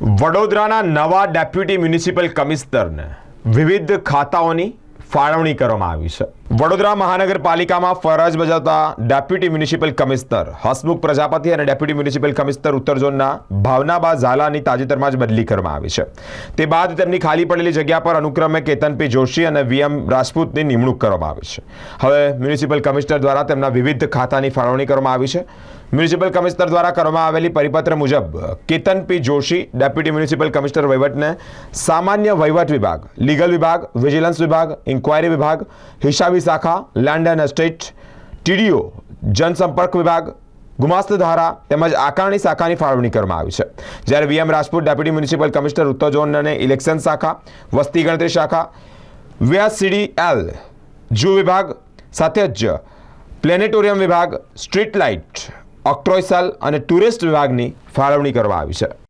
વડોદરાના નવા deputy municipal કમિશનરને વિવિધ ખાતાઓની ફાળવણી કરવામાં આવી છે. વડોદરા મહાનગરપાલિકામાં ફરજ બજાવતા deputy municipal commissioner Hasmukh Prajapati અને ડેપ્યુટી મ્યુનિસિપલ કમિશનર ઉત્તર ઝોનના ભાવનાબા ઝાલાની તાજેતરમાં જ બદલી કરવામાં આવી છે. તે બાદ તેમની ખાલી પડેલી જગ્યા પર અનુક્રમે કેતનપી જોશી અને વીએમ રાજપૂતની નિમણૂક કરવામાં આવી છે. હવે મ્યુનિસિપલ કમિશનર દ્વારા તેમના વિવિધ ખાતાની ફાળવણી કરવામાં આવી છે. મ્યુનિસિપલ કમિશનર દ્વારા કરવામાં આવેલી પરિપત્ર મુજબ, Ketan P Joshi, deputy municipal commissioner વહીવટને સામાન્ય વહીવટ વિભાગ, લીગલ વિભાગ, વિજિલન્સ વિભાગ, ઇન્ક્વાયરી વિભાગ, હિસાબી શાખા લેન્ડ એસ્ટેટ ટીડીઓ જનસંપર્ક વિભાગ, ગુમાસ્ત ધારા તેમજ આકારણી શાખાની ફાળવણી કરવામાં આવી છે. જ્યારે VM Rajput, deputy municipal commissioner ઉત્તર ઝોન અને ઇલેક્શન શાખા, વસ્તી ગણતરી શાખા વીએસસીડીએલ જૂ વિભાગ સાથે જ પ્લેનેટોરિયમ વિભાગ, સ્ટ્રીટ લાઇટ ઓક્ટ્રોયસલ અને ટુરિસ્ટ વિભાગની ફાળવણી કરવામાં આવી છે.